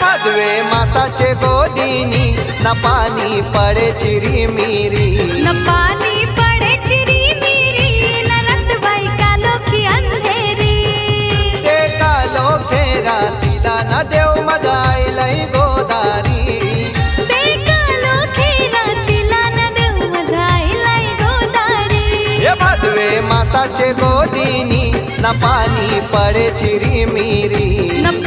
भादवे मासाचे गोदिनी ना पाणी पडे चिरी मिरी. न पानी पड़े चिरी मिरी न रतबाई कालो की अंधेरी. ते कालो फेरा तिला ना देव आईलाई गोदारी. ते कालो खेरा तिला न देव मजाईलाई गोदारी. हे भादवे मासाचे गोदिनी ना पाणी पडे चिरी मिरी. न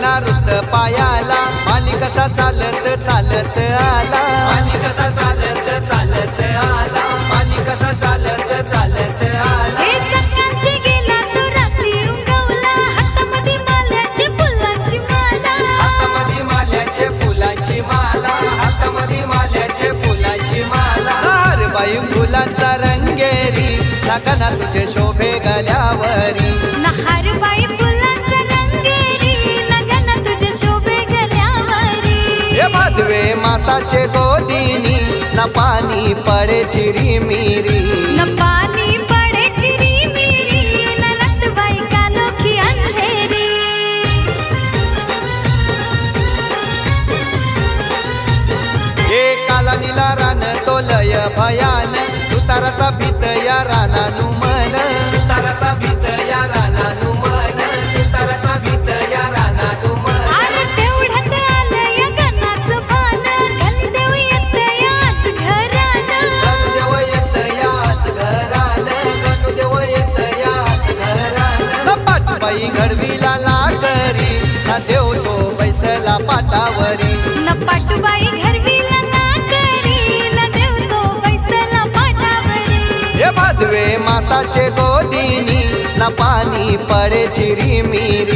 नारुत पायाला. माली कसा चालत चालत आला. माली कसा चालत चालत आला. माली कसा चालत चालत आला. हातामध्ये माल्याचे फुलांची माला. हातामध्ये माल्याचे फुलाची माला. फुलांचा रंगेरी. नका तुझे शोभे गल्यावरी. हे भादवे मासाचे गोदिनी ना पाणी पडे चिरी मिरी. न पानी पड़े चिरी मिरी न रतबाई कालो की अंधेरी. हे काला निला रान तोलय भयान सुताराचा भीत या पाठबाई घडवीला लाकरी ना देव तो बैसला पाटावरी. न पाटबाई घरवीला ना करी न देव तो बैसला पाटावरी. हे भादवे मासाचे गोदिनी ना पाणी पडे चिरी मिरी